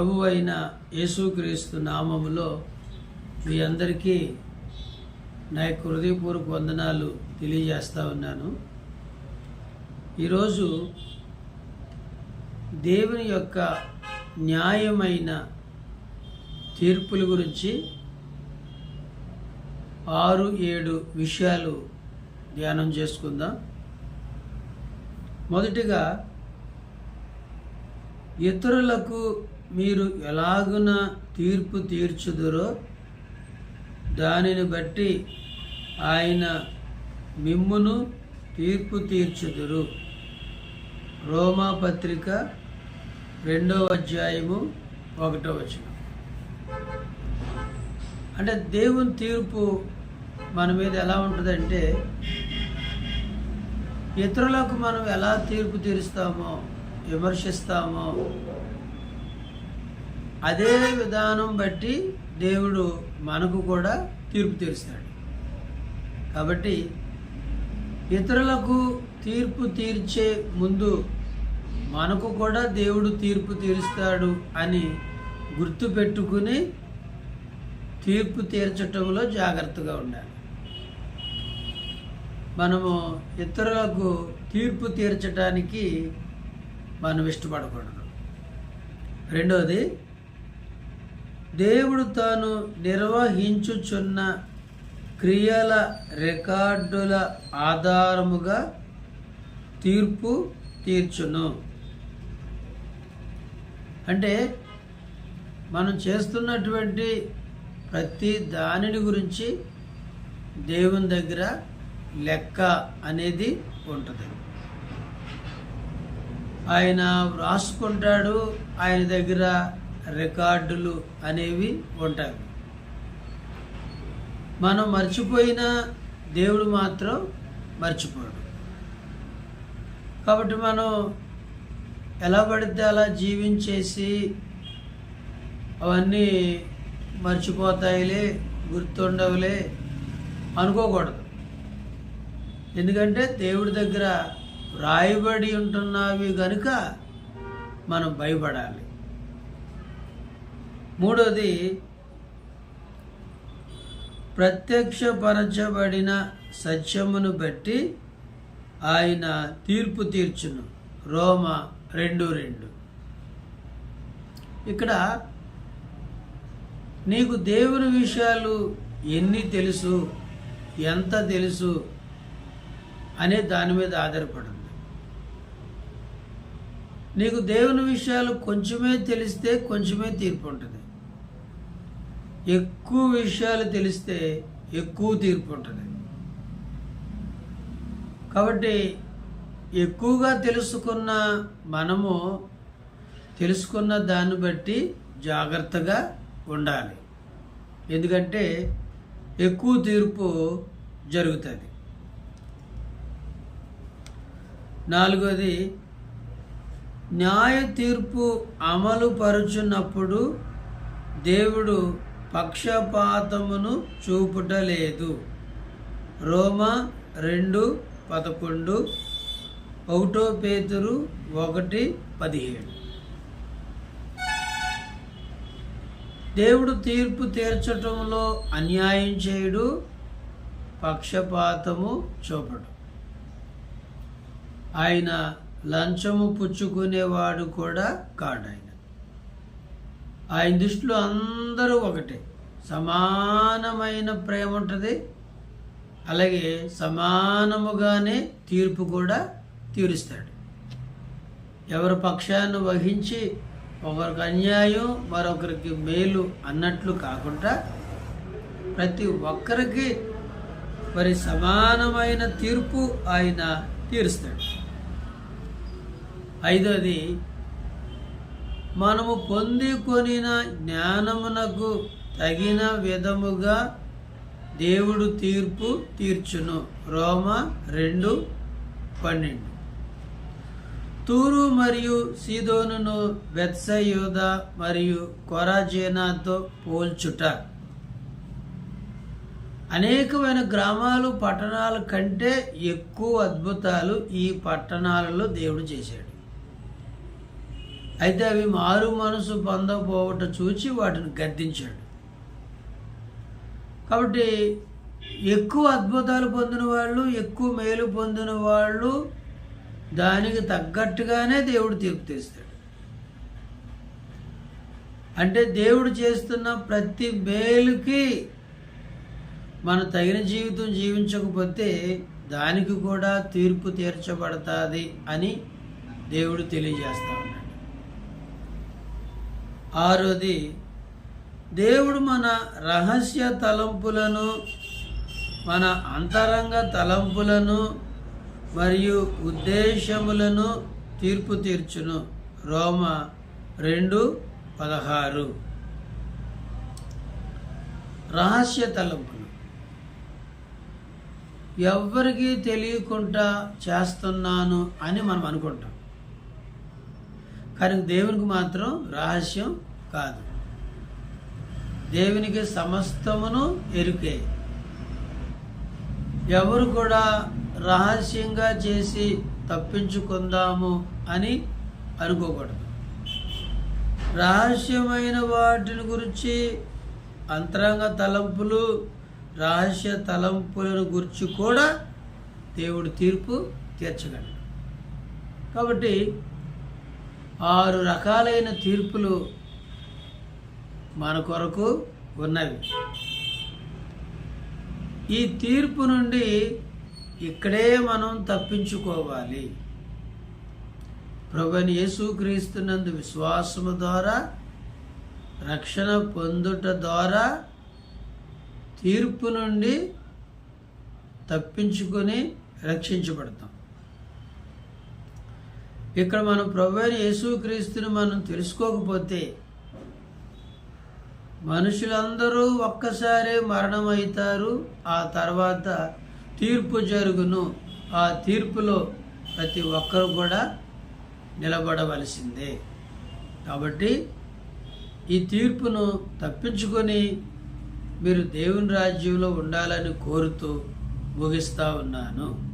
ప్రభు అయిన యేసుక్రీస్తు నామములో మీ అందరికీ నా యొక్క హృదయపూర్వక వందనాలు తెలియజేస్తా ఉన్నాను. ఈరోజు దేవుని యొక్క న్యాయమైన తీర్పుల గురించి ఆరు ఏడు విషయాలు ధ్యానం చేసుకుందాం. మొదటిగా ఇతరులకు మీరు ఎలాగున తీర్పు తీర్చుదురో దానిని బట్టి ఆయన మిమ్మును తీర్పు తీర్చుదురు. రోమా పత్రిక రెండవ అధ్యాయము ఒకటో వచనం. అంటే దేవుని తీర్పు మన మీద ఎలా ఉంటుందంటే ఇతరులకు మనం ఎలా తీర్పు తీరుస్తామో విమర్శిస్తామో అదే విధానం బట్టి దేవుడు మనకు కూడా తీర్పు తీరుస్తాడు. కాబట్టి ఇతరులకు తీర్పు తీర్చే ముందు మనకు కూడా దేవుడు తీర్పు తీరుస్తాడు అని గుర్తుపెట్టుకుని తీర్పు తీర్చటంలో జాగ్రత్తగా ఉండాలి. మనము ఇతరులకు తీర్పు తీర్చడానికి మనం ఇష్టపడకూడదు. రెండవది దేవుడు తాను నిర్వహించుచున్న క్రియల రికార్డుల ఆధారముగా తీర్పు తీర్చును. అంటే మనం చేస్తున్నటువంటి ప్రతి దానిని గురించి దేవుని దగ్గర లెక్క అనేది ఉంటుంది. ఆయన వ్రాసుకుంటాడు ఆయన దగ్గర రికార్డులు అనేవి ఉంటాయి. మనం మర్చిపోయిన దేవుడు మాత్రం మర్చిపోడు. కాబట్టి మనం ఎలా పడితే అలా జీవించేసి అవన్నీ మర్చిపోతాయిలే గుర్తుండవులే అనుకోకూడదు. ఎందుకంటే దేవుడి దగ్గర రాయబడి ఉంటున్నవి కనుక మనం భయపడాలి. మూడోది ప్రత్యక్షపరచబడిన సత్యమును బట్టి ఆయన తీర్పు తీర్చును. రోమ రెండు రెండు. ఇక్కడ నీకు దేవుని విషయాలు ఎన్ని తెలుసు ఎంత తెలుసు అనే దాని మీద ఆధారపడింది నీకు దేవుని విషయాలు కొంచెమే తెలిస్తే కొంచెమే తీర్పు ఉంటుంది. ఎక్కువ విషయాలు తెలిస్తే ఎక్కువ తీర్పు ఉంటుంది. కాబట్టి ఎక్కువగా తెలుసుకున్న మనము తెలుసుకున్న దాన్ని బట్టి జాగ్రత్తగా ఉండాలి. ఎందుకంటే ఎక్కువ తీర్పు జరుగుతుంది. నాలుగోది న్యాయ తీర్పు అమలు పరుచున్నప్పుడు దేవుడు పక్షపాతమును చూపుటలేదు. రోమా రెండు పదకొండు ఒకటో పేతురు ఒకటి పదిహేడు. దేవుడు తీర్పు తీర్చటంలో అన్యాయం చేయడు పక్షపాతము చూపడు. ఆయన లంచము పుచ్చుకునేవాడు కూడా కాడాయన ఆయన ఆయన దృష్టిలో అందరూ ఒకటే. సమానమైన ప్రేమ ఉంటుంది. అలాగే సమానముగానే తీర్పు కూడా తీరుస్తాడు. ఎవరి పక్షాన్ని వహించి ఒకరికి అన్యాయం మరొకరికి మేలు అన్నట్లు కాకుండా ప్రతి ఒక్కరికి మరి సమానమైన తీర్పు ఆయన తీరుస్తాడు. ఐదోది మనము పొందికొనిన జ్ఞానమునకు తగిన విధముగా దేవుడు తీర్పు తీర్చును. రోమ రెండు పన్నెండు. తూరు మరియు సీదోనును బెత్సయోద మరియు కొరాజేనాతో పోల్చుట. అనేకమైన గ్రామాలు పట్టణాల కంటే ఎక్కువ అద్భుతాలు ఈ పట్టణాలలో దేవుడు చేశాడు. అయితే అవి మారు మనసు పొందకపోవట చూచి వాటిని గద్దించాడు. కాబట్టి ఎక్కువ అద్భుతాలు పొందిన వాళ్ళు ఎక్కువ మేలు పొందిన వాళ్ళు దానికి తగ్గట్టుగానే దేవుడు తీర్పు తీస్తాడు. అంటే దేవుడు చేస్తున్న ప్రతి మేలుకి మనం తగిన జీవితం జీవించకపోతే దానికి కూడా తీర్పు తీర్చబడుతుంది అని దేవుడు తెలియజేస్తా ఉన్నాడు. ఆరోది దేవుడు మన రహస్య తలంపులను మన అంతరంగ తలంపులను మరియు ఉద్దేశములను తీర్పు తీర్చును. రోమ రెండు పదహారు. రహస్య తలంపులు. ఎవ్వరికీ తెలియకుండా చేస్తున్నాను అని మనం అనుకుంటాం. కానీ దేవునికి మాత్రం రహస్యం కాదు. దేవునికి సమస్తమును ఎరుకే. ఎవరు కూడా రహస్యంగా చేసి తప్పించుకుందాము అని అనుకోకూడదు. రహస్యమైన వాటిని గురించి అంతరంగ తలంపులు రహస్య తలంపులను గురించి కూడా దేవుడు తీర్పు తీర్చగలడు. కాబట్టి ఆరు రకాలైన తీర్పులు మన కొరకు ఉన్నవి. ఈ తీర్పు నుండి ఇక్కడే మనం తప్పించుకోవాలి. ప్రభుని యేసుక్రీస్తునందు విశ్వాసము ద్వారా రక్షణ పొందుట ద్వారా తీర్పు నుండి తప్పించుకొని రక్షించబడతాం. ఇక్కడ మనం ప్రభు అయిన యేసుక్రీస్తుని మనం తెలుసుకోకపోతే మనుషులందరూ ఒక్కసారే మరణమవుతారు. ఆ తర్వాత తీర్పు జరుగును. ఆ తీర్పులో ప్రతి ఒక్కరు కూడా నిలబడవలసిందే. కాబట్టి ఈ తీర్పును తప్పించుకొని మీరు దేవుని రాజ్యంలో ఉండాలని కోరుతూ ముగిస్తా ఉన్నాను.